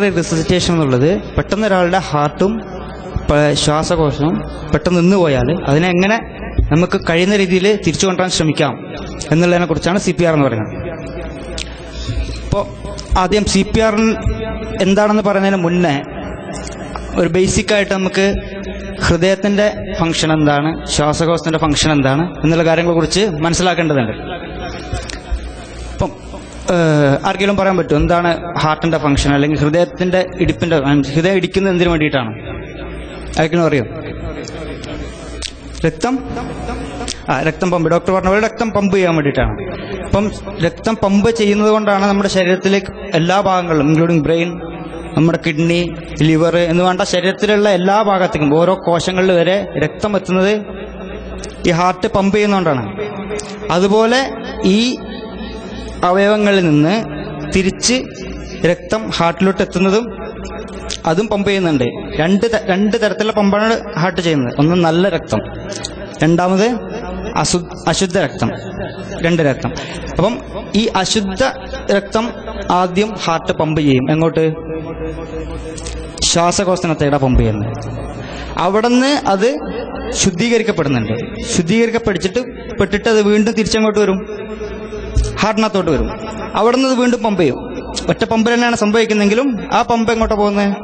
Resuscitation എന്നുള്ളത് പെട്ടെന്ന് ഒരാളുടെ ഹാർട്ടും ശ്വാസകോശവും പെട്ടെന്ന് നിന്ന് പോയാൽ അതിനെ എങ്ങനെ നമുക്ക് കഴിയുന്ന രീതിയിൽ തിരിച്ചു കൊണ്ടുവരാൻ ശ്രമിക്കാം എന്നുള്ളതിനെ കുറിച്ചാണ് സി പി ആർ എന്ന് പറയുന്നത്. അപ്പോൾ ആദ്യം സി പി ആർ എന്താണെന്ന് പറയുന്നതിന് മുന്നേ ഒരു ബേസിക് ആയിട്ട് നമുക്ക് ഹൃദയത്തിന്റെ ഫംഗ്ഷൻ എന്താണ് ശ്വാസകോശത്തിന്റെ ഫംഗ്ഷൻ എന്താണ് എന്നുള്ള കാര്യങ്ങളെ കുറിച്ച് മനസ്സിലാക്കേണ്ടതുണ്ട്. ആർക്കെങ്കിലും പറയാൻ പറ്റും എന്താണ് ഹാർട്ടിന്റെ ഫംഗ്ഷൻ അല്ലെങ്കിൽ ഹൃദയത്തിന്റെ ഇടിപ്പിന്റെ ഹൃദയം ഇടിക്കുന്നത് എന്തിനു വേണ്ടിയിട്ടാണ്? ആർക്കെങ്കിലും അറിയോ? രക്തം? ആ രക്തം പമ്പ്. ഡോക്ടർ പറഞ്ഞ പോലെ രക്തം പമ്പ് ചെയ്യാൻ വേണ്ടിയിട്ടാണ്. അപ്പം രക്തം പമ്പ് ചെയ്യുന്നത് കൊണ്ടാണ് നമ്മുടെ ശരീരത്തിലേക്ക് എല്ലാ ഭാഗങ്ങളിലും ഇൻക്ലൂഡിങ് ബ്രെയിൻ നമ്മുടെ കിഡ്നി ലിവർ എന്ന് വേണ്ട ശരീരത്തിലുള്ള എല്ലാ ഭാഗത്തേക്കും ഓരോ കോശങ്ങളിൽ വരെ രക്തം എത്തുന്നത് ഈ ഹാർട്ട് പമ്പ് ചെയ്യുന്നതുകൊണ്ടാണ്. അതുപോലെ ഈ അവയവങ്ങളിൽ നിന്ന് തിരിച്ച് രക്തം ഹാർട്ടിലോട്ട് എത്തുന്നതും അതും പമ്പ് ചെയ്യുന്നുണ്ട്. രണ്ട് രണ്ട് തരത്തിലുള്ള പമ്പാണ് ഹാർട്ട് ചെയ്യുന്നത്. ഒന്ന് നല്ല രക്തം രണ്ടാമത് അശു അശുദ്ധ രക്തം രണ്ട് രക്തം. അപ്പം ഈ അശുദ്ധ രക്തം ആദ്യം ഹാർട്ട് പമ്പ് ചെയ്യും. എങ്ങോട്ട്? ശ്വാസകോശനത്തേടെ പമ്പ് ചെയ്യുന്നത്. അവിടുന്ന് അത് ശുദ്ധീകരിക്കപ്പെടുന്നുണ്ട്. ശുദ്ധീകരിക്കപ്പെടിച്ചിട്ട് പെട്ടിട്ട് അത് വീണ്ടും തിരിച്ചങ്ങോട്ട് വരും. ഹാർട്ടിനകത്തോട്ട് വരും. അവിടെ നിന്ന് വീണ്ടും പമ്പ് ചെയ്യും. ഒറ്റ പമ്പ് തന്നെയാണ് സംഭവിക്കുന്നെങ്കിലും ആ പമ്പ് എങ്ങോട്ട് പോകുന്നത്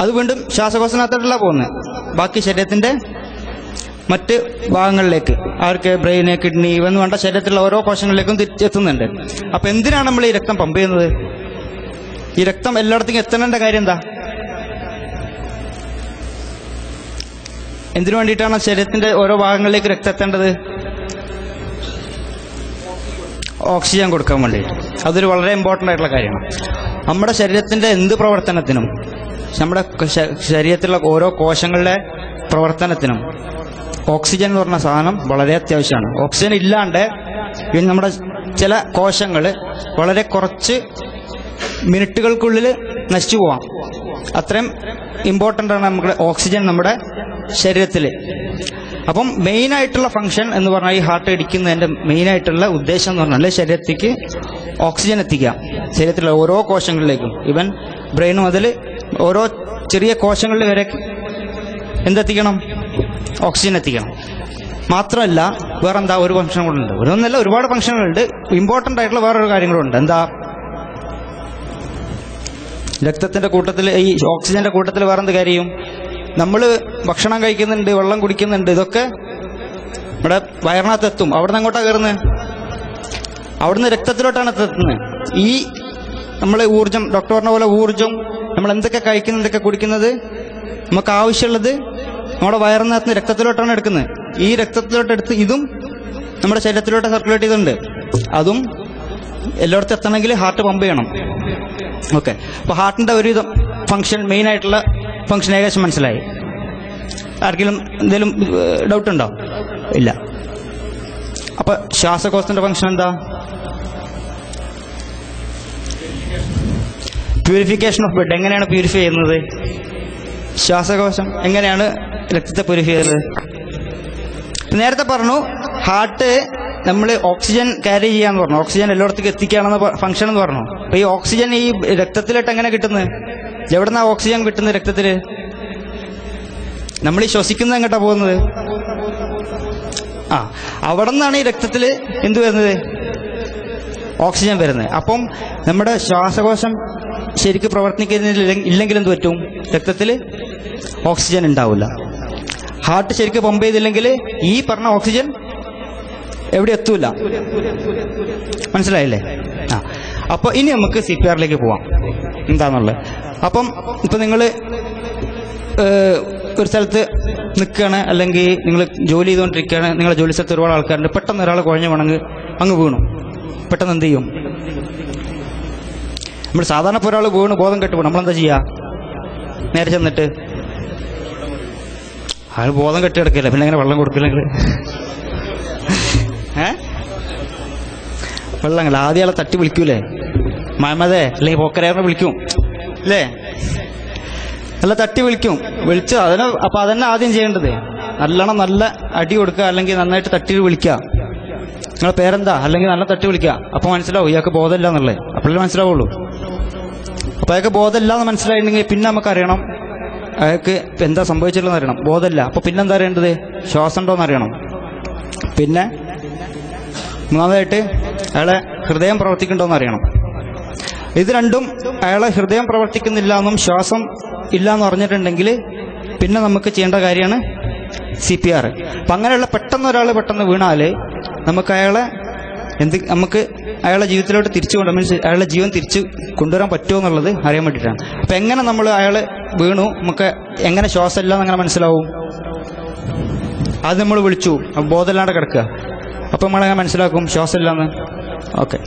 അത് വീണ്ടും ശ്വാസകോശത്തിനകത്തോട്ടല്ല പോകുന്നത് ബാക്കി ശരീരത്തിന്റെ മറ്റ് ഭാഗങ്ങളിലേക്ക് അവർക്ക് ബ്രെയിന് കിഡ്നി ഇവന്ന് വേണ്ട ശരീരത്തിലുള്ള ഓരോ കോശങ്ങളിലേക്കും തിരിച്ചെത്തുന്നുണ്ട് അപ്പൊ എന്തിനാണ് നമ്മൾ ഈ രക്തം പമ്പ് ചെയ്യുന്നത്? ഈ രക്തം എല്ലായിടത്തേക്കും എത്തണേണ്ട കാര്യം എന്താ? എന്തിനു വേണ്ടിയിട്ടാണ് ശരീരത്തിന്റെ ഓരോ ഭാഗങ്ങളിലേക്ക് രക്തം എത്തേണ്ടത്? ഓക്സിജൻ കൊടുക്കാൻ വേണ്ടിയിട്ട് അതൊരു വളരെ ഇമ്പോർട്ടന്റ് ആയിട്ടുള്ള കാര്യമാണ്. നമ്മുടെ ശരീരത്തിന്റെ എന്ത് പ്രവർത്തനത്തിനും നമ്മുടെ ശരീരത്തിലുള്ള ഓരോ കോശങ്ങളുടെ പ്രവർത്തനത്തിനും ഓക്സിജൻ എന്ന് പറഞ്ഞ സാധനം വളരെ അത്യാവശ്യമാണ്. ഓക്സിജൻ ഇല്ലാണ്ട് നമ്മുടെ ചില കോശങ്ങൾ വളരെ കുറച്ച് മിനിറ്റുകൾക്കുള്ളിൽ നശിച്ചു പോവാം. അത്രയും ഇമ്പോർട്ടന്റ് ആണ് നമുക്ക് ഓക്സിജൻ നമ്മുടെ ശരീരത്തിൽ അപ്പം മെയിൻ ആയിട്ടുള്ള ഫംഗ്ഷൻ എന്ന് പറഞ്ഞാൽ ഈ ഹാർട്ട് ഇടിക്കുന്നതിന്റെ മെയിൻ ആയിട്ടുള്ള ഉദ്ദേശം എന്ന് പറഞ്ഞാൽ ശരീരത്തേക്ക് ഓക്സിജൻ എത്തിക്കുക. ശരീരത്തിലെ ഓരോ കോശങ്ങളിലേക്കും. ഇവൻ ബ്രെയിൻ മുതൽ ഓരോ ചെറിയ കോശങ്ങളിൽ വരെ എന്തെത്തിക്കണം? ഓക്സിജൻ എത്തിക്കണം. മാത്രമല്ല വേറെന്താ? ഒരു ഫംഗ്ഷൻ കൂടുണ്ട് ഒന്നല്ല ഒരുപാട് ഫംഗ്ഷനുകളുണ്ട് ഇമ്പോർട്ടന്റ് ആയിട്ടുള്ള വേറൊരു കാര്യങ്ങളുണ്ട് എന്താ? രക്തത്തിന്റെ കൂട്ടത്തിൽ ഈ ഓക്സിജന്റെ കൂട്ടത്തിൽ വേറെന്ത് കാര്യം നമ്മൾ ഭക്ഷണം കഴിക്കുന്നുണ്ട് വെള്ളം കുടിക്കുന്നുണ്ട് ഇതൊക്കെ നമ്മുടെ വയറിനകത്ത് എത്തും അവിടെ നിന്ന് അങ്ങോട്ടാ കയറുന്നത് അവിടുന്ന് രക്തത്തിലോട്ടാണ് എത്തുന്നത് ഈ നമ്മളെ ഊർജം ഡോക്ടർ പറഞ്ഞ പോലെ ഊർജം നമ്മൾ എന്തൊക്കെ കഴിക്കുന്നത് എന്തൊക്കെ കുടിക്കുന്നത് നമുക്ക് ആവശ്യമുള്ളത് നമ്മുടെ വയറിനകത്ത് രക്തത്തിലോട്ടാണ് എടുക്കുന്നത് ഈ രക്തത്തിലോട്ട് എടുത്ത് ഇതും നമ്മുടെ ശരീരത്തിലോട്ട് സർക്കുലേറ്റ് ചെയ്തിട്ടുണ്ട്. അതും എല്ലായിടത്തും എത്തണമെങ്കിൽ ഹാർട്ട് പമ്പ് ചെയ്യണം. ഓക്കെ അപ്പോൾ ഹാർട്ടിന്റെ ഒരു ഫംഗ്ഷൻ മെയിൻ ആയിട്ടുള്ള ഫംഗ്ഷൻ ഏകദേശം മനസ്സിലായി. ആർക്കെങ്കിലും എന്തെങ്കിലും ഡൗട്ട് ഉണ്ടോ? ഇല്ല. അപ്പൊ ശ്വാസകോശത്തിന്റെ ഫംഗ്ഷൻ എന്താ? പ്യൂരിഫിക്കേഷൻ ഓഫ് ബ്ലഡ് എങ്ങനെയാണ് പ്യൂരിഫൈ ചെയ്യുന്നത്? ശ്വാസകോശം എങ്ങനെയാണ് രക്തത്തെ പ്യൂരിഫൈ ചെയ്യുന്നത്? നേരത്തെ പറഞ്ഞു ഹാർട്ട് നമ്മൾ ഓക്സിജൻ ക്യാരി ചെയ്യാന്ന് പറഞ്ഞു. ഓക്സിജൻ എല്ലായിടത്തേക്ക് എത്തിക്കുകയാണെന്ന് ഫംഗ്ഷൻ എന്ന് പറഞ്ഞു. അപ്പൊ ഈ ഓക്സിജൻ ഈ രക്തത്തിലിട്ട് എങ്ങനെ കിട്ടുന്നത്? എവിടുന്നാ ഓക്സിജൻ കിട്ടുന്നത് രക്തത്തിൽ? നമ്മൾ ഈ ശ്വസിക്കുന്നത് എങ്ങോട്ടാ പോകുന്നത്? ആ അവിടെ നിന്നാണ് ഈ രക്തത്തിൽ എന്ത് വരുന്നത്? ഓക്സിജൻ വരുന്നത്. അപ്പം നമ്മുടെ ശ്വാസകോശം ശരിക്ക് പ്രവർത്തിക്കുന്നില്ല ഇല്ലെങ്കിൽ എന്ത് പറ്റും? രക്തത്തിൽ ഓക്സിജൻ ഉണ്ടാവില്ല. ഹാർട്ട് ശരിക്ക് പമ്പ് ചെയ്തില്ലെങ്കിൽ ഈ പറഞ്ഞ ഓക്സിജൻ എവിടെ എത്തൂല? മനസ്സിലായില്ലേ? ആ അപ്പൊ ഇനി നമുക്ക് സി പി ആറിലേക്ക് പോവാം. എന്താന്നുള്ളത് അപ്പം ഇപ്പൊ നിങ്ങൾ ഒരു സ്ഥലത്ത് നിൽക്കുകയാണ് അല്ലെങ്കിൽ നിങ്ങൾ ജോലി ചെയ്തുകൊണ്ടിരിക്കുകയാണ് നിങ്ങളെ ജോലി സ്ഥലത്ത് ഒരുപാട് ആൾക്കാരുണ്ട് പെട്ടെന്ന് ഒരാൾ കുഴഞ്ഞു വേണമെങ്കിൽ അങ്ങ് വീണു. പെട്ടെന്ന് എന്ത് ചെയ്യും? നമ്മൾ സാധാരണ ഇപ്പോൾ ഒരാൾ വീണ് ബോധം കെട്ട് വീണു. നമ്മളെന്താ ചെയ്യുക നേരെ ചെന്നിട്ട് അയാൾ ബോധം കെട്ടി കിടക്കില്ല പിന്നെ അങ്ങനെ വെള്ളം കൊടുക്കില്ലെങ്കിൽ ഏ? വെള്ളങ്ങൾ ആദ്യം ആളെ തട്ടി വിളിക്കൂലേ? മഹമ്മദേ അല്ലെങ്കിൽ പോക്കരേറിനെ വിളിക്കും. അല്ലേ നല്ല തട്ടി വിളിക്കും. വിളിച്ച് അതിന് അപ്പൊ അതന്നെ ആദ്യം ചെയ്യേണ്ടത്. നല്ലോണം നല്ല അടി കൊടുക്കുക അല്ലെങ്കിൽ നന്നായിട്ട് തട്ടി വിളിക്കുക. നിങ്ങളെ പേരെന്താ? അല്ലെങ്കിൽ നല്ല തട്ടി വിളിക്കുക. അപ്പൊ മനസ്സിലാവും ഇയാൾക്ക് ബോധമില്ല എന്നുള്ളത്. അപ്പോഴേ മനസ്സിലാവുള്ളൂ. അപ്പോൾ അയാൾക്ക് ബോധമില്ല എന്ന് മനസ്സിലായിട്ടുണ്ടെങ്കിൽ പിന്നെ നമുക്കറിയണം അയാൾക്ക് എന്താ സംഭവിച്ചിട്ടുള്ളതെന്ന് അറിയണം. ബോധമില്ല. അപ്പോൾ പിന്നെ എന്താ അറിയേണ്ടത്? ശ്വാസം ഉണ്ടോ എന്ന് അറിയണം. പിന്നെ മൂന്നാമതായിട്ട് അയാളെ ഹൃദയം പ്രവർത്തിക്കണ്ടോന്ന് അറിയണം. ഇത് രണ്ടും അയാളെ ഹൃദയം പ്രവർത്തിക്കുന്നില്ല എന്നും ശ്വാസം ഇല്ല എന്ന് പറഞ്ഞിട്ടുണ്ടെങ്കിൽ പിന്നെ നമുക്ക് ചെയ്യേണ്ട കാര്യമാണ് സി പി ആർ അപ്പം അങ്ങനെയുള്ള പെട്ടെന്ന് ഒരാൾ പെട്ടെന്ന് വീണാൽ നമുക്ക് അയാളെ എന്ത് നമുക്ക് അയാളെ ജീവിതത്തിലോട്ട് തിരിച്ചു കൊണ്ട് മീൻസ് അയാളുടെ ജീവൻ തിരിച്ചു കൊണ്ടുവരാൻ പറ്റുമോ എന്നുള്ളത് അറിയാൻ വേണ്ടിയിട്ടാണ്. അപ്പം എങ്ങനെ നമ്മൾ അയാൾ വീണു? നമുക്ക് എങ്ങനെ ശ്വാസം ഇല്ല എന്നങ്ങനെ മനസ്സിലാവും? അത് നമ്മൾ വിളിച്ചു. ബോധമില്ലാണ്ട് കിടക്കുക. അപ്പം നമ്മളെങ്ങനെ മനസ്സിലാക്കും? ശ്വാസം ഇല്ലാന്ന് ഓക്കെ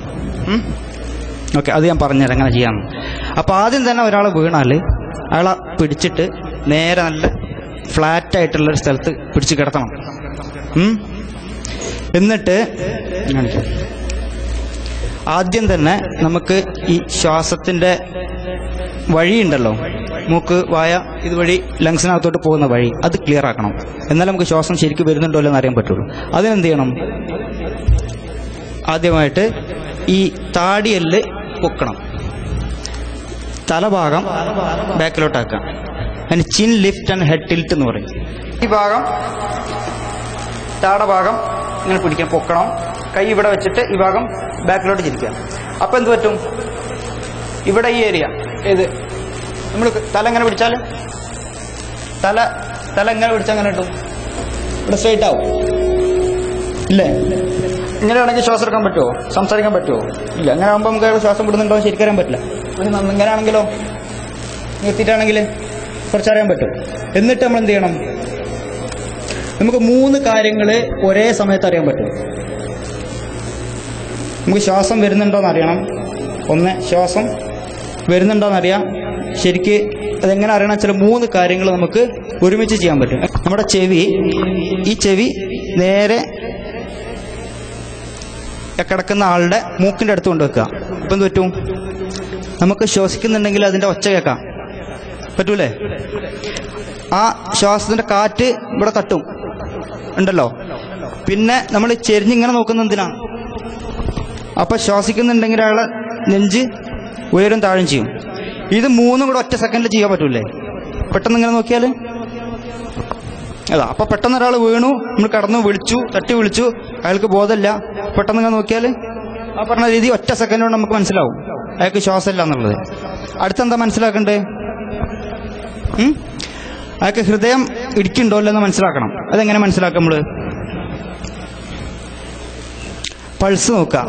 ഓക്കെ അത് ഞാൻ പറഞ്ഞുതരാം എങ്ങനെ ചെയ്യാം. അപ്പോൾ ആദ്യം തന്നെ ഒരാൾ വീണാൽ അയാളെ പിടിച്ചിട്ട് നേരെ നല്ല ഫ്ലാറ്റ് ആയിട്ടുള്ള ഒരു സ്ഥലത്ത് പിടിച്ച് കിടത്തണം. എന്നിട്ട്. ആദ്യം തന്നെ നമുക്ക് ഈ ശ്വാസത്തിന്റെ വഴിയുണ്ടല്ലോ മൂക്ക് വായ ഇതുവഴി ലങ്സിനകത്തോട്ട് പോകുന്ന വഴി അത് ക്ലിയർ ആക്കണം. എന്നാലും നമുക്ക് ശ്വാസം ശരിക്കും വരുന്നുണ്ടോ എന്ന് അറിയാൻ പറ്റുള്ളൂ. അതിനെന്ത് ചെയ്യണം? ആദ്യമായിട്ട് ഈ താടിയെല്ല് പൊക്കണം. തലഭാഗം ബാക്കിലോട്ടാക്കാം അതിന് chin lift and head tilt എന്ന് പറയും. ഈ ഭാഗം താടഭാഗം ഇങ്ങനെ പിടിക്കാൻ പൊക്കണം. കൈ ഇവിടെ വെച്ചിട്ട് ഈ ഭാഗം ബാക്കിലോട്ട് ചിരിക്കുക. അപ്പം എന്ത് പറ്റും? ഇവിടെ ഈ ഏരിയ ഏത്? നമ്മൾ തല എങ്ങനെ പിടിച്ചാൽ തല തല എങ്ങനെ പിടിച്ചാൽ അങ്ങനെ കിട്ടും? ഇവിടെ സ്ട്രൈറ്റ് ആവും. ഇല്ലേ? ഇങ്ങനെയാണെങ്കിൽ ശ്വാസം എടുക്കാൻ പറ്റുമോ? സംസാരിക്കാൻ പറ്റുമോ? ഇല്ല അങ്ങനെ ആകുമ്പോൾ നമുക്ക് ശ്വാസം വിടുന്നുണ്ടോ ശരിക്കറിയാൻ പറ്റില്ല. പക്ഷെ ഇങ്ങനെയാണെങ്കിലോ നിർത്തിയിട്ടാണെങ്കിൽ കുറച്ചറിയാൻ പറ്റും. എന്നിട്ട് നമ്മൾ എന്ത് ചെയ്യണം? നമുക്ക് മൂന്ന് കാര്യങ്ങൾ ഒരേ സമയത്ത് അറിയാൻ പറ്റും. നമുക്ക് ശ്വാസം വരുന്നുണ്ടോന്ന് അറിയണം. ഒന്ന് ശ്വാസം വരുന്നുണ്ടോന്ന് അറിയാം. ശരിക്ക് അതെങ്ങനെ അറിയണം ചില മൂന്ന് കാര്യങ്ങൾ നമുക്ക് ഒരുമിച്ച് ചെയ്യാൻ പറ്റും. നമ്മുടെ ചെവി ഈ ചെവി നേരെ കിടക്കുന്ന ആളുടെ മൂക്കിന്റെ അടുത്ത് കൊണ്ട് വെക്കുക. ഇപ്പം പറ്റും? നമുക്ക് ശ്വസിക്കുന്നുണ്ടെങ്കിൽ അതിന്റെ ഒച്ച കേൾക്കാം. പറ്റൂലേ? ആ ശ്വാസത്തിന്റെ കാറ്റ് ഇവിടെ തട്ടും. ഉണ്ടല്ലോ? പിന്നെ നമ്മൾ ചെരിഞ്ഞിങ്ങനെ നോക്കുന്ന എന്തിനാ? അപ്പൊ ശ്വാസിക്കുന്നുണ്ടെങ്കിൽ അയാളെ നെഞ്ച് ഉയരും താഴും ചെയ്യും. ഇത് മൂന്നും കൂടെ ഒറ്റ സെക്കൻഡിൽ ചെയ്യാൻ പറ്റൂലേ? പെട്ടെന്ന് ഇങ്ങനെ നോക്കിയാൽ അതാ അപ്പൊ പെട്ടെന്ന് ഒരാൾ വീണു നമ്മൾ കടന്നു വിളിച്ചു തട്ടി വിളിച്ചു. അയാൾക്ക് ബോധമില്ല. പെട്ടെന്ന് നോക്കിയാൽ ആ പറഞ്ഞ രീതി ഒറ്റ സെക്കൻഡ് കൊണ്ട് നമുക്ക് മനസ്സിലാവും. അയാൾക്ക് ശ്വാസമില്ല എന്നുള്ളത്. അടുത്തെന്താ മനസ്സിലാക്കണ്ടേ? അയാൾക്ക് ഹൃദയം ഇടിക്കുന്നുണ്ടോ ഇല്ലെന്ന് മനസ്സിലാക്കണം. അതെങ്ങനെ മനസ്സിലാക്കാം നമ്മൾ? പൾസ് നോക്കുക.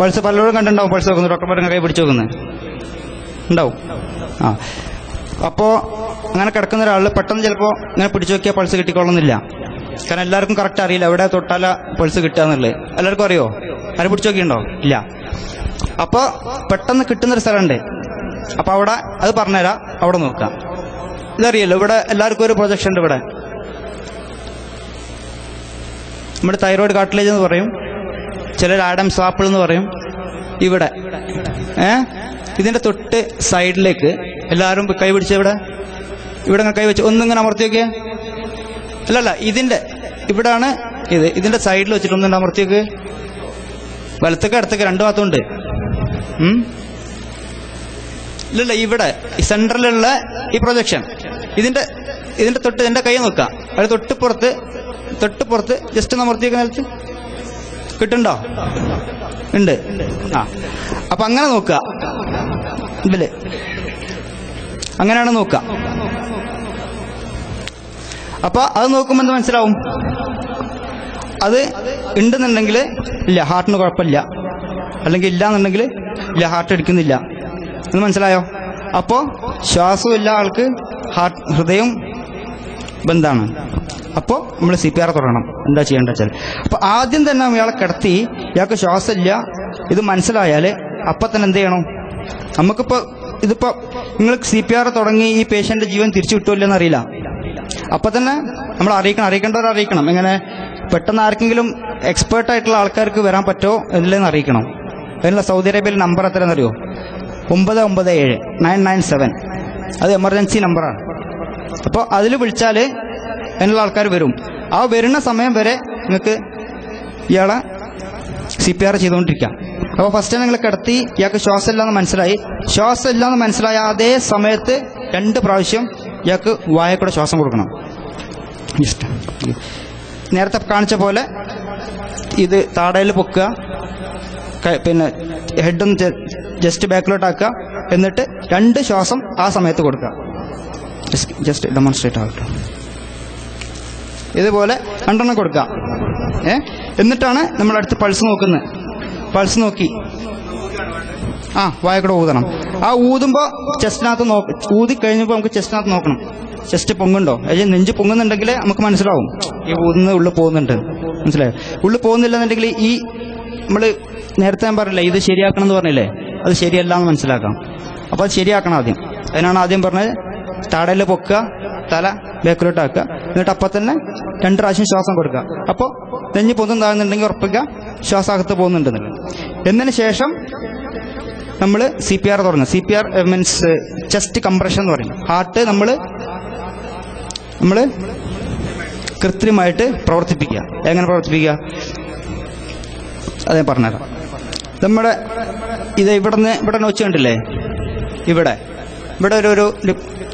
പൾസ് പലരോടും കണ്ടുണ്ടാവും പൾസ് നോക്കുന്നു ഡോക്ടർമാരും കൈ പിടിച്ചു നോക്കുന്നത്. ഉണ്ടാവും. ആ. അപ്പോൾ അങ്ങനെ കിടക്കുന്ന ഒരാൾ പെട്ടെന്ന് ചിലപ്പോ ഇങ്ങനെ പിടിച്ചു നോക്കിയാൽ പൾസ് കിട്ടിക്കൊള്ളുന്നില്ല കാരണം എല്ലാവർക്കും കറക്റ്റ് അറിയില്ല എവിടെ തൊട്ടാല പൾസ് കിട്ടുക എന്നുള്ളത്. എല്ലാവർക്കും അറിയോ? ആരും പിടിച്ചു നോക്കിയിട്ടുണ്ടോ? ഇല്ല. അപ്പോൾ പെട്ടെന്ന് കിട്ടുന്നൊരു സ്ഥലമുണ്ട്. അപ്പോൾ അവിടെ അത് പറഞ്ഞുതരാം. അവിടെ നോക്കാം. ഇതറിയല്ലോ ഇവിടെ എല്ലാവർക്കും ഒരു പ്രൊജക്ഷൻ ഉണ്ട് ഇവിടെ. നമ്മുടെ തൈറോയിഡ് കാട്ടിലേജ് എന്ന് പറയും. ചിലർ ആഡം സാപ്പിൾ എന്ന് പറയും. ഇവിടെ. ഏ? ഇതിന്റെ തൊട്ട് സൈഡിലേക്ക് എല്ലാവരും കൈ പിടിച്ച് ഇവിടെ? ഇവിടെ ഇങ്ങനെ കൈ വെച്ച് ഒന്നിങ്ങനെ അമർത്തി നോക്കിയേ അല്ലല്ല ഇതിന്റെ ഇവിടാണ് ഇത്. ഇതിന്റെ സൈഡിൽ വെച്ചിട്ട് ഒന്നുണ്ട് അമർത്തി നോക്ക് വലത്തൊക്കെ അടുത്തൊക്കെ രണ്ടു ഭാഗത്തുണ്ട്. ഇല്ലല്ല ഇവിടെ സെൻട്രലിലുള്ള ഈ പ്രൊജക്ഷൻ. ഇതിന്റെ ഇതിന്റെ തൊട്ട് എന്റെ കൈ നോക്കാം. അത് തൊട്ട് പുറത്ത് തൊട്ട് പുറത്ത് ജസ്റ്റ് വെക്കുന്ന നിലത്ത് കിട്ടുണ്ടോ? ഉണ്ട്. ആ. അപ്പൊ അങ്ങനെ നോക്കുക. ഇതിൽ അങ്ങനെയാണ് നോക്കുക. അപ്പൊ അത് നോക്കുമ്പോൾ എന്ത് മനസ്സിലാവും? അത് ഉണ്ടെന്നുണ്ടെങ്കിൽ ഇല്ല ഹാർട്ടിന് കുഴപ്പമില്ല. അല്ലെങ്കിൽ ഇല്ല എന്നുണ്ടെങ്കിൽ ഇല്ല ഹാർട്ട് അടിക്കുന്നില്ല. എന്ന് മനസ്സിലായോ? അപ്പോ ശ്വാസവും ഇല്ല ആൾക്ക് ഹാർട്ട് ഹൃദയം ബന്ധാണ്. അപ്പോൾ നമ്മൾ സി പി ആർ തുടങ്ങണം. എന്താ ചെയ്യേണ്ട വെച്ചാൽ അപ്പോൾ ആദ്യം തന്നെ ഇയാളെ കിടത്തി ഇയാൾക്ക് ശ്വാസമില്ല. ഇത് മനസ്സിലായാൽ അപ്പൊ തന്നെ എന്ത് ചെയ്യണം? നമുക്കിപ്പോൾ ഇതിപ്പോൾ നിങ്ങൾ സി പി ആർ തുടങ്ങി ഈ പേഷ്യന്റ് ജീവൻ തിരിച്ചു കിട്ടുമല്ലോ അറിയില്ല അപ്പൊ തന്നെ നമ്മൾ അറിയിക്കണം അറിയിക്കേണ്ടവർ അറിയിക്കണം. എങ്ങനെ പെട്ടെന്ന് ആർക്കെങ്കിലും എക്സ്പേർട്ട് ആയിട്ടുള്ള ആൾക്കാർക്ക് വരാൻ പറ്റുമോ എന്നില്ലെന്ന് അറിയിക്കണം. അതിനുള്ള സൗദി അറേബ്യയിൽ നമ്പർ എത്രയെന്നറിയോ ഒമ്പത് ഒമ്പത് ഏഴ് നയൻ നയൻ സെവൻ അത് എമർജൻസി നമ്പറാണ് അപ്പോൾ അതിൽ വിളിച്ചാൽ അതിനുള്ള ആൾക്കാർ വരും. ആ വരുന്ന സമയം വരെ നിങ്ങൾക്ക് ഇയാളെ സി പി ആർ ചെയ്തുകൊണ്ടിരിക്കാം. അപ്പോൾ ഫസ്റ്റ് നിങ്ങൾ കിടത്തി ഇയാൾക്ക് ശ്വാസം ഇല്ലാന്ന് മനസ്സിലായി. ശ്വാസം ഇല്ലാന്ന് മനസ്സിലായ അതേ സമയത്ത് രണ്ട് പ്രാവശ്യം ഇയാൾക്ക് വായക്കൂടെ ശ്വാസം കൊടുക്കണം. നേരത്തെ കാണിച്ച പോലെ ഇത് താടയിൽ പൊക്കുക പിന്നെ ഹെഡൊന്ന് ജസ്റ്റ് ബാക്കിലോട്ട് ആക്കുക എന്നിട്ട് രണ്ട് ശ്വാസം ആ സമയത്ത് കൊടുക്കുക. ജസ്റ്റ് ഡെമോൺസ്ട്രേറ്റ് ആകട്ടെ ഇതുപോലെ രണ്ടെണ്ണം കൊടുക്കുക. ഏ? എന്നിട്ടാണ് നമ്മൾ അടുത്ത് പൾസ് നോക്കുന്നത്. പൾസ് നോക്കി. ആ വായക്കൂടെ ഊതണം. ആ ഊതുമ്പോൾ ചെസ്റ്റിനകത്ത് നോക്ക് ഊതി കഴിഞ്ഞപ്പോൾ നമുക്ക് ചെസ്റ്റിനകത്ത് നോക്കണം. ചെസ്റ്റ് പൊങ്ങുണ്ടോ അല്ലെങ്കിൽ നെഞ്ച് പൊങ്ങുന്നുണ്ടെങ്കിൽ നമുക്ക് മനസ്സിലാവും. ഈ ഊതുന്ന ഉള്ളിൽ പോകുന്നുണ്ട്. മനസ്സിലായോ? ഉള്ളിൽ പോകുന്നില്ല എന്നുണ്ടെങ്കിൽ ഈ നമ്മൾ നേരത്തെ ഞാൻ പറഞ്ഞില്ലേ ഇത് ശരിയാക്കണം എന്ന് പറഞ്ഞില്ലേ? അത് ശരിയല്ല എന്ന് മനസ്സിലാക്കാം. അപ്പോൾ അത് ശരിയാക്കണം ആദ്യം. അതിനാണ് ആദ്യം പറഞ്ഞത് താടയിൽ പൊക്കുക തല ബാക്കിലോട്ട് ആക്കുക എന്നിട്ട് അപ്പം തന്നെ രണ്ട് പ്രാവശ്യം ശ്വാസം കൊടുക്കുക. അപ്പോൾ നെഞ്ഞ് പൊന്തും താഴ്ന്നുണ്ടെങ്കിൽ ഉറപ്പിക്കുക. ശ്വാസം പോകുന്നുണ്ടെന്ന്. എന്നതിന് ശേഷം നമ്മൾ സി പി ആർ തുടങ്ങും C P R means chest compression എന്ന് പറയും. ഹാർട്ട് നമ്മൾ നമ്മൾ കൃത്രിമമായിട്ട് പ്രവർത്തിപ്പിക്കുക. എങ്ങനെ പ്രവർത്തിപ്പിക്കുക? അത് ഞാൻ പറഞ്ഞുതരാം. നമ്മുടെ ഇത് ഇവിടെ നിന്ന് ഇവിടെ നിന്ന് വെച്ച് കണ്ടില്ലേ? ഇവിടെ. ഇവിടെ ഒരു ഒരു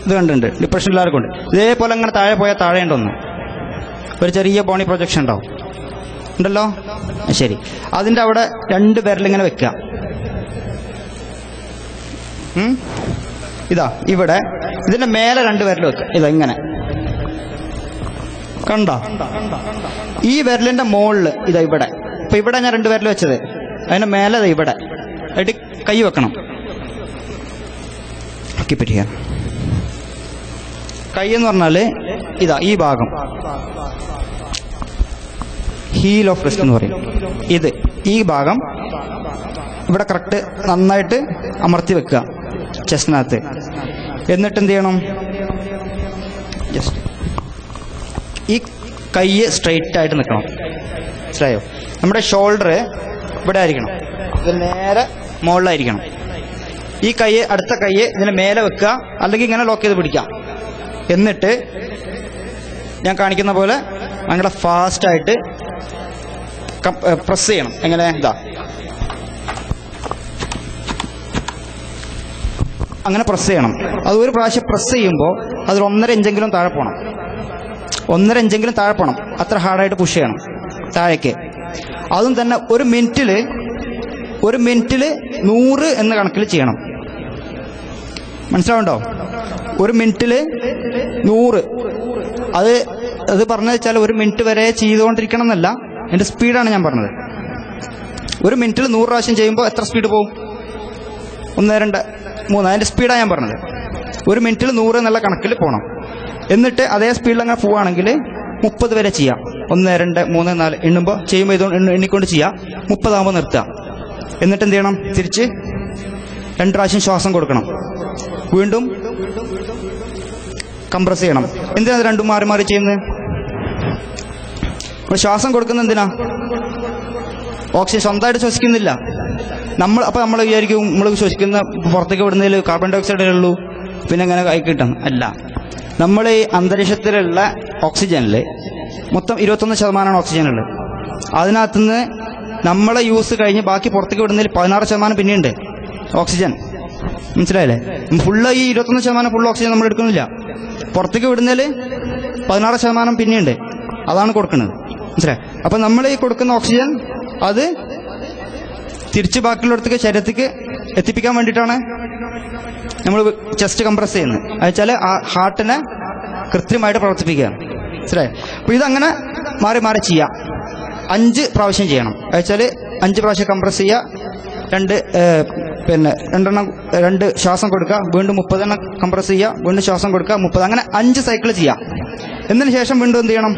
ഇത് കണ്ടിട്ടുണ്ട്. ഡിപ്രഷൻ എല്ലാവർക്കും ഉണ്ട് ഇതേപോലെ അങ്ങനെ താഴെ പോയാൽ താഴെ ഉണ്ടോന്ന്. ഒരു ചെറിയ ബോണി പ്രൊജക്ഷൻ ഉണ്ടാവും. ഉണ്ടല്ലോ? ശരി. അതിന്റെ അവിടെ രണ്ട് വിരലിങ്ങനെ വെക്കുക? ഇതാ ഇവിടെ. ഇതിന്റെ മേലെ രണ്ട് വിരൽ വെക്കുക ഇതാ ഇങ്ങനെ. കണ്ട? ഈ വിരലിന്റെ മുകളിൽ ഇതാ ഇവിടെ. ഇപ്പൊ ഇവിടെ ഞാൻ രണ്ട് വിരൽ വെച്ചത്. അതിന്റെ മേലെ ഇതാ ഇവിടെ. ആയിട്ട് കൈ വെക്കണം. പറ്റിയ കൈ എന്ന് പറഞ്ഞാൽ ഇതാ ഈ ഭാഗം. ഹീൽ ഓഫ് റിസ്റ്റ് എന്ന് പറയും. ഇത് ഈ ഭാഗം ഇവിടെ കറക്റ്റ് നന്നായിട്ട് അമർത്തി വെക്കുക. ചെസ്റ്റിനകത്ത് എന്നിട്ട് എന്ത് ചെയ്യണം? ഈ കൈ സ്ട്രെയിറ്റ് ആയിട്ട് നിൽക്കണം. മനസ്സിലായോ? നമ്മുടെ ഷോൾഡർ ഇവിടെ ആയിരിക്കണം. ഇത് നേരെ മുകളിലായിരിക്കണം. ഈ കൈ അടുത്ത കൈ ഇതിന് മേലെ വെക്കുക. അല്ലെങ്കിൽ ഇങ്ങനെ ലോക്ക് ചെയ്ത് പിടിക്കാം എന്നിട്ട് ഞാൻ കാണിക്കുന്ന പോലെ ഭയങ്കര ഫാസ്റ്റായിട്ട് പ്രസ് ചെയ്യണം. എങ്ങനെ? ഇതാ. അങ്ങനെ പ്രസ് ചെയ്യണം. അത് ഒരു പ്രാവശ്യം പ്രസ് ചെയ്യുമ്പോൾ അതിൽ ഒന്നര ഇഞ്ചെങ്കിലും താഴെ പോകണം ഒന്നര ഇഞ്ചെങ്കിലും താഴെ പോകണം അത്ര ഹാർഡായിട്ട് പുഷ് ചെയ്യണം. താഴേക്ക്. അതും തന്നെ ഒരു മിനിറ്റിൽ ഒരു മിനിറ്റിൽ നൂറ് എന്ന കണക്കിൽ ചെയ്യണം. മനസ്സിലാവുണ്ടോ ഒരു മിനിറ്റിൽ നൂറ്. അത് അത് പറഞ്ഞു വെച്ചാൽ ഒരു മിനിറ്റ് വരെ ചെയ്തുകൊണ്ടിരിക്കണം എന്നല്ല. എന്റെ സ്പീഡാണ് ഞാൻ പറഞ്ഞത്. ഒരു മിനിറ്റിൽ നൂറ് പ്രാവശ്യം ചെയ്യുമ്പോൾ എത്ര സ്പീഡ് പോകും ഒന്ന് രണ്ട് മൂന്ന്. അതിന്റെ സ്പീഡാണ് ഞാൻ പറഞ്ഞത്. ഒരു മിനിറ്റിൽ നൂറ് എന്നുള്ള കണക്കിൽ പോകണം എന്നിട്ട് അതേ സ്പീഡിൽ അങ്ങനെ പോവുകയാണെങ്കിൽ മുപ്പത് വരെ ചെയ്യാം. ഒന്ന് രണ്ട് മൂന്ന് നാല്. എണ്ണുമ്പോൾ ചെയ്യുമ്പോൾ ഇത് എണ്ണിക്കൊണ്ട് ചെയ്യാം. മുപ്പതാകുമ്പോൾ നിർത്തുക എന്നിട്ട് എന്ത് ചെയ്യണം? തിരിച്ച് രണ്ട് പ്രാവശ്യം ശ്വാസം കൊടുക്കണം. വീണ്ടും കംപ്രസ് ചെയ്യണം. എന്തിനാണ് രണ്ടും മാറി മാറി ചെയ്യുന്നത്? നമ്മൾ ശ്വാസം കൊടുക്കുന്ന എന്തിനാ? ഓക്സിജൻ സ്വന്തമായിട്ട് ശ്വസിക്കുന്നില്ല. നമ്മൾ അപ്പൊ നമ്മൾ വിചാരിക്കും നമ്മൾ ശ്വസിക്കുന്ന പുറത്തേക്ക് വിടുന്നതിൽ കാർബൺ ഡൈ ഓക്സൈഡേ ഉള്ളൂ? പിന്നെ അങ്ങനെ കൈ കിട്ടും അല്ല. നമ്മൾ ഈ അന്തരീക്ഷത്തിലുള്ള ഓക്സിജനിൽ മൊത്തം ഇരുപത്തൊന്ന് ശതമാനമാണ് ഓക്സിജൻ ഉള്ളത് അതിനകത്തുനിന്ന് നമ്മളെ യൂസ് കഴിഞ്ഞ് ബാക്കി പുറത്തേക്ക് വിടുന്നതിൽ പതിനാറ് ശതമാനം പിന്നെയുണ്ട് ഓക്സിജൻ മനസ്സിലായില്ലേ? ഫുള്ള് ഈ ഇരുപത്തൊന്ന് ശതമാനം ഫുൾ ഓക്സിജൻ നമ്മൾ എടുക്കുന്നില്ല. പുറത്തേക്ക് വിടുന്നതിൽ പതിനാറ് ശതമാനം പിന്നെയുണ്ട്. അതാണ് കൊടുക്കുന്നത്. മനസ്സിലായി? അപ്പൊ നമ്മൾ ഈ കൊടുക്കുന്ന ഓക്സിജൻ അത് തിരിച്ച് ബാക്കിയുള്ളിടത്തേക്ക് ശരീരത്തേക്ക് എത്തിപ്പിക്കാൻ വേണ്ടിയിട്ടാണ് നമ്മൾ ചെസ്റ്റ് കംപ്രസ് ചെയ്യുന്നത്. അതെച്ചാൽ ആ ഹാർട്ടിനെ കൃത്യമായിട്ട് പ്രവർത്തിപ്പിക്കുക. മനസ്സിലായി? അപ്പൊ ഇതങ്ങനെ മാറി മാറി ചെയ്യാം. അഞ്ച് പ്രാവശ്യം ചെയ്യണം. അതെച്ചാൽ അഞ്ച് പ്രാവശ്യം കംപ്രസ് ചെയ്യുക. രണ്ട് പിന്നെ രണ്ടെണ്ണം രണ്ട് ശ്വാസം കൊടുക്കുക. വീണ്ടും മുപ്പതെണ്ണം കംപ്രസ് ചെയ്യുക. വീണ്ടും ശ്വാസം കൊടുക്കുക. മുപ്പത് അങ്ങനെ അഞ്ച് സൈക്കിൾ ചെയ്യാം. എന്നതിന് ശേഷം വീണ്ടും എന്ത് ചെയ്യണം?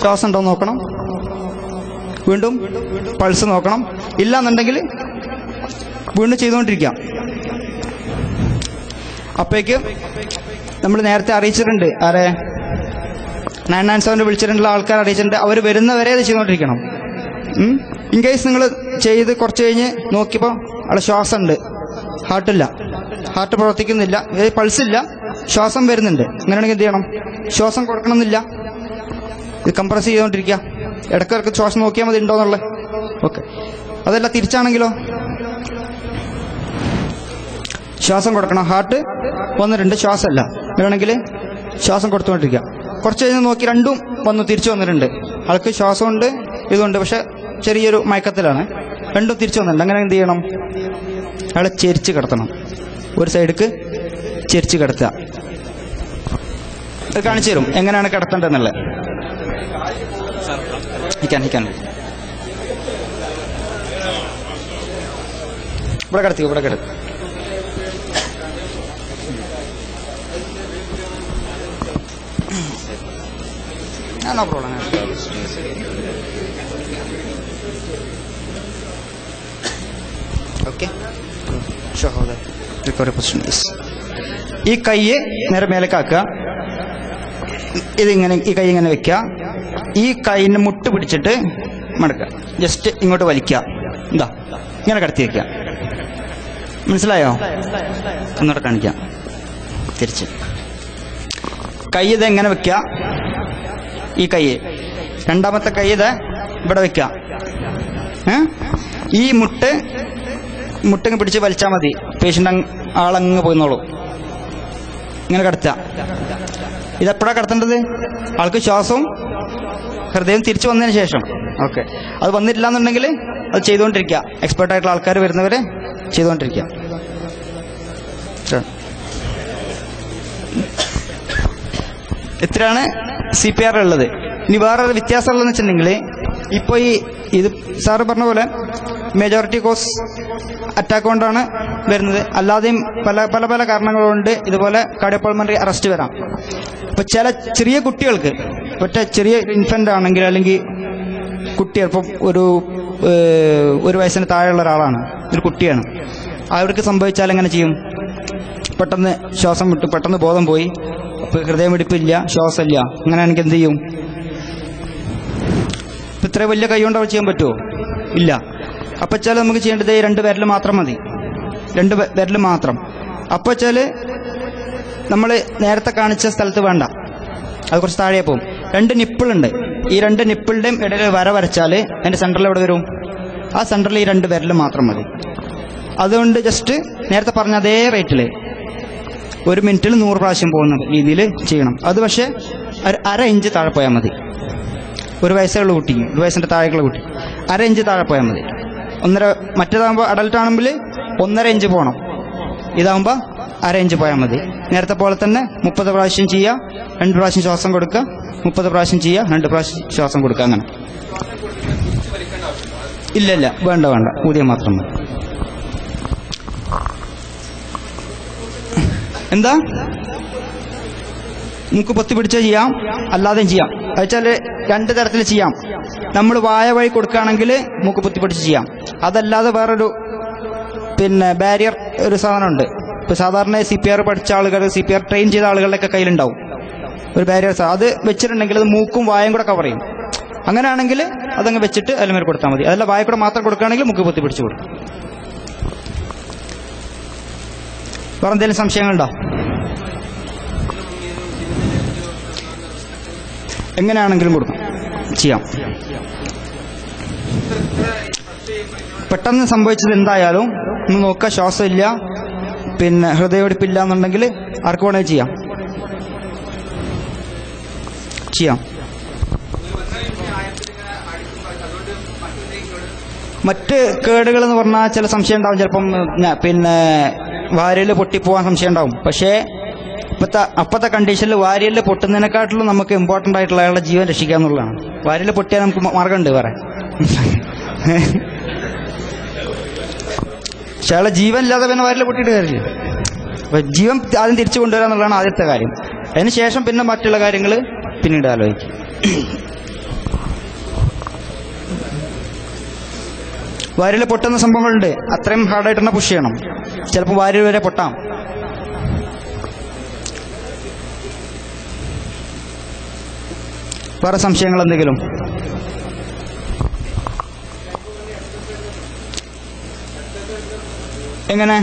ശ്വാസം ഉണ്ടോ നോക്കണം. വീണ്ടും പൾസ് നോക്കണം. ഇല്ലാന്നുണ്ടെങ്കിൽ വീണ്ടും ചെയ്തുകൊണ്ടിരിക്കാം. അപ്പോഴേക്ക് നമ്മൾ നേരത്തെ അറിയിച്ചിട്ടുണ്ട്. ആരെ? നയൻ നയൻ സെവൻ വിളിച്ചിട്ടുള്ള ആൾക്കാർ അറിയിച്ചിട്ടുണ്ട്. അവർ വരുന്നവരെ അത് ചെയ്തുകൊണ്ടിരിക്കണം. ഇൻ കേസ് നിങ്ങൾ ചെയ്ത് കുറച്ച് കഴിഞ്ഞ് നോക്കിയപ്പോൾ അവിടെ ശ്വാസം ഉണ്ട് ഹാർട്ടില്ല ഹാർട്ട് പ്രവർത്തിക്കുന്നില്ല. പൾസ് ഇല്ല. ശ്വാസം വരുന്നുണ്ട്. അങ്ങനെയാണെങ്കിൽ എന്ത് ചെയ്യണം? ശ്വാസം കൊടുക്കണമെന്നില്ല. ഇത് കംപ്രസ് ചെയ്തുകൊണ്ടിരിക്കുക ഇടക്കിടക്ക് ശ്വാസം നോക്കിയാൽ മതി ഉണ്ടോന്നുള്ളത് ഓക്കെ അതല്ല തിരിച്ചാണെങ്കിലോ? ശ്വാസം കൊടുക്കണം. ഹാർട്ട് വന്നിട്ടുണ്ട് ശ്വാസമല്ല. വേണമെങ്കിൽ ശ്വാസം കൊടുത്തുകൊണ്ടിരിക്കുക കുറച്ച് കഴിഞ്ഞ് നോക്കി രണ്ടും വന്നു തിരിച്ചു വന്നിട്ടുണ്ട്. ആൾക്ക് ശ്വാസമുണ്ട് ഇതുണ്ട് പക്ഷെ ചെറിയൊരു മയക്കത്തിലാണ്. രണ്ടും തിരിച്ചു വന്നിട്ടുണ്ട്. അങ്ങനെ എന്ത് ചെയ്യണം? അയാളെ ചെരിച്ച് കിടത്തണം. ഒരു സൈഡിക്ക് ചെരിച്ച് കിടത്തുക. അത് കാണിച്ചു തരും. എങ്ങനെയാണ് കിടത്തേണ്ടതെന്നുള്ളത്. നിൽക്കാൻ നിൽക്കാൻ ഇവിടെ കിടത്തി ഇവിടെ കിടത്തി ആ no problem okay recovery position ഈ കൈ നേരെ മേലേക്കാക്കുക ഇതിങ്ങനെ ഈ കൈ ഇങ്ങനെ വെക്കുക. ഈ കൈന് മുട്ട് പിടിച്ചിട്ട് മടക്കുക. ജസ്റ്റ് ഇങ്ങോട്ട് വലിക്കുക. എന്താ ഇങ്ങനെ കടത്തി വെക്കുക. മനസ്സിലായോ? ഒന്നുകൂടെ കാണിക്കാം. തിരിച്ച്. കൈ ഇത് എങ്ങനെ വെക്കുക? ഈ കൈ. രണ്ടാമത്തെ കൈ ഇത് ഇവിടെ വെക്കുക. ഈ മുട്ട് മുട്ടങ്ങ് പിടിച്ച് വലിച്ചാൽ മതി. പേഷ്യന്റ് ആളങ്ങ് പോയിന്നോളൂ. ഇങ്ങനെ കിടത്തുക. ഇതെപ്പോഴാണ് കടത്തേണ്ടത്? ആൾക്ക് ശ്വാസവും ഹൃദയം തിരിച്ചു വന്നതിന് ശേഷം. ഓക്കെ. അത് വന്നിട്ടില്ല എന്നുണ്ടെങ്കിൽ അത് ചെയ്തുകൊണ്ടിരിക്കുക. എക്സ്പെർട്ട് ആയിട്ടുള്ള ആൾക്കാർ വരുന്നവരെ ചെയ്തുകൊണ്ടിരിക്കുക. എത്രയാണ് സി പി ആർ ഉള്ളത്. ഇനി വേറൊരു വ്യത്യാസം ഉള്ളതെന്ന് വെച്ചിട്ടുണ്ടെങ്കിൽ ഇപ്പോൾ ഈ ഇത് സാറ് പറഞ്ഞ പോലെ മെജോറിറ്റി കോസ് അറ്റാക്ക് കൊണ്ടാണ് വരുന്നത്. അല്ലാതെയും പല പല പല കാരണങ്ങൾ കൊണ്ട് ഇതുപോലെ കാർഡിയോപൾമണറി അറസ്റ്റ് വരാം. അപ്പോൾ ചില ചെറിയ കുട്ടികൾക്ക് ഒറ്റ ചെറിയ ഇൻഫന്റ് ആണെങ്കിൽ അല്ലെങ്കിൽ കുട്ടി അപ്പം ഒരു ഒരു വയസ്സിന് താഴെയുള്ള ഒരാളാണ് ഒരു കുട്ടിയാണ്. അവർക്ക് സംഭവിച്ചാൽ എങ്ങനെ ചെയ്യും? പെട്ടെന്ന് ശ്വാസം വിട്ടു പെട്ടെന്ന് ബോധം പോയി. ഹൃദയമിടിപ്പില്ല ശ്വാസമില്ല. എനിക്ക് എന്ത് ചെയ്യും? ഇപ്പൊ ഇത്ര വലിയ കൈകൊണ്ട് അവർ ചെയ്യാൻ പറ്റുമോ ഇല്ല. അപ്പൊ വെച്ചാൽ നമുക്ക് ചെയ്യേണ്ടത് രണ്ട് വിരൽ മാത്രം മതി. രണ്ട് വിരൽ മാത്രം. അപ്പൊ വെച്ചാൽ നമ്മൾ നേരത്തെ കാണിച്ച സ്ഥലത്ത് വേണ്ട. അത് കുറച്ച് താഴെ പോകും രണ്ട് നിപ്പിളുണ്ട്. ഈ രണ്ട് നിപ്പിളുടെയും ഇടയിൽ വര വരച്ചാൽ അതിന്റെ സെന്ററിൽ എവിടെ വരും? ആ സെന്ററിൽ ഈ രണ്ട് വിരൽ മാത്രം മതി. അതുകൊണ്ട് ജസ്റ്റ് നേരത്തെ പറഞ്ഞ അതേ റേറ്റിൽ ഒരു മിനിറ്റിൽ നൂറ് പ്രാവശ്യം പോകുന്ന രീതിയിൽ ചെയ്യണം. അത് പക്ഷേ ഒരു അര ഇഞ്ച് താഴെ പോയാൽ മതി. ഒരു വയസ്സുള്ള കുട്ടി ഒരു വയസ്സിന്റെ താഴേക്കുള്ള കുട്ടി. അര ഇഞ്ച് താഴെ പോയാൽ മതി. ഒന്നര മറ്റേതാകുമ്പോൾ അഡൽട്ട് ആണെങ്കിൽ ഒന്നര ഇഞ്ച് പോകണം ഇതാകുമ്പോൾ അര ഇഞ്ച് പോയാൽ മതി. നേരത്തെ പോലെ തന്നെ മുപ്പത് പ്രാവശ്യം ചെയ്യുക രണ്ട് പ്രാവശ്യം ശ്വാസം കൊടുക്കുക മുപ്പത് പ്രാവശ്യം ചെയ്യുക രണ്ട് പ്രാവശ്യം ശ്വാസം കൊടുക്കുക അങ്ങനെ. ഇല്ല ഇല്ല വേണ്ട വേണ്ട. ഊതിയ മാത്രം മതി. എന്താ? മുക്ക് പൊത്തി പിടിച്ച ചെയ്യാം അല്ലാതെയും ചെയ്യാം. വെച്ചാൽ രണ്ട് തരത്തിൽ ചെയ്യാം. നമ്മൾ വായ വഴി കൊടുക്കുകയാണെങ്കിൽ മൂക്ക് പൊത്തി പിടിച്ച് ചെയ്യാം. അതല്ലാതെ വേറൊരു പിന്നെ ബാരിയർ ഒരു സാധനമുണ്ട്. ഇപ്പൊ സാധാരണ സി പി ആർ പഠിച്ച ആളുകൾ സി പി ആർ ട്രെയിൻ ചെയ്ത ആളുകളുടെയൊക്കെ കയ്യിലുണ്ടാവും. ഒരു ബാരിയർ അത് വെച്ചിട്ടുണ്ടെങ്കിൽ അത് മൂക്കും വായും കൂടെ കവർ ചെയ്യും. അങ്ങനെയാണെങ്കിൽ അതങ്ങ് വെച്ചിട്ട് അതിൽ കൊടുത്താൽ മതി. അതല്ല വായ കൂടെ മാത്രം കൊടുക്കുകയാണെങ്കിൽ മുക്ക് പൊത്തി പിടിച്ചു കൊടുക്കും. വേറെ എന്തെങ്കിലും സംശയങ്ങളുണ്ടോ? എങ്ങനെയാണെങ്കിലും കൊടുക്കും. ചെയ്യാം. പെട്ടെന്ന് സംഭവിച്ചത് എന്തായാലും ഒന്ന് നോക്കുക. ശ്വാസം ഇല്ല. പിന്നെ ഹൃദയോടിപ്പില്ല എന്നുണ്ടെങ്കിൽ ആർക്ക് വേണമെങ്കിൽ ചെയ്യാം. ചെയ്യാം മറ്റ് കേടുകൾ എന്ന് പറഞ്ഞാൽ ചില സംശയം ഉണ്ടാവും. ചിലപ്പം പിന്നെ വാരിയൽ പൊട്ടിപ്പോവാൻ സംശയം ഉണ്ടാവും. പക്ഷേ ഇപ്പത്തെ അപ്പത്തെ കണ്ടീഷനിൽ വാരിയൽ പൊട്ടുന്നതിനെക്കാട്ടിലും നമുക്ക് ഇമ്പോർട്ടന്റ് ആയിട്ടുള്ള അയാളുടെ ജീവൻ രക്ഷിക്കുക എന്നുള്ളതാണ്. വാരിയൽ പൊട്ടിയാൽ നമുക്ക് മാർഗമുണ്ട് വേറെ. പക്ഷെ അയാളെ ജീവൻ ഇല്ലാതെ പിന്നെ വാരിയൽ പൊട്ടിയിട്ട് കാര്യമില്ല. ജീവൻ ആദ്യം തിരിച്ചു കൊണ്ടുവരാന്നുള്ളതാണ് ആദ്യത്തെ കാര്യം. അതിനുശേഷം പിന്നെ മറ്റുള്ള കാര്യങ്ങൾ പിന്നീട് ആലോചിക്കും വാരിൽ പൊട്ടുന്ന സംഭവങ്ങളുണ്ട്. അത്രയും ഹാർഡായിട്ട് തന്നെ പുഷ് ചെയ്യണം. ചിലപ്പോൾ വാരിൽ വരെ പൊട്ടാം. വേറെ സംശയങ്ങൾ എന്തെങ്കിലും? എങ്ങനെ?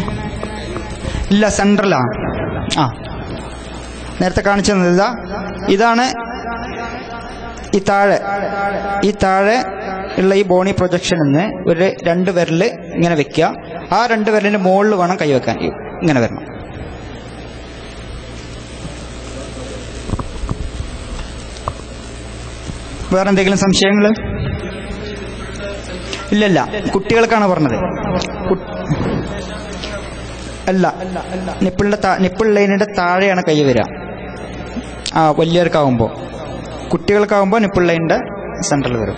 ഇല്ല സെൻട്രലാ ആ. നേരത്തെ കാണിച്ചു തന്നത് ഇതാ ഇതാണ് ഈ താഴെ ഈ താഴെ ഉള്ള ഈ ബോണി പ്രൊജക്ഷൻ എന്ന് ഒരു രണ്ട് വിരൽ ഇങ്ങനെ വെക്കുക. ആ രണ്ട് വിരലിന്റെ മുകളിൽ വേണം കൈവെക്കാൻ ഇങ്ങനെ വരണം. വേറെ എന്തെങ്കിലും സംശയങ്ങൾ ഇല്ലല്ല. കുട്ടികൾക്കാണ് പറഞ്ഞത്. അല്ല. നിപ്പിളിന്റെ നിപ്പിൾ ലൈനിന്റെ താഴെയാണ് കൈ വരിക. ആ വലിയവർക്കാവുമ്പോൾ കുട്ടികൾക്കാവുമ്പോൾ നിപ്പിൾ സെന്ററിൽ വരും.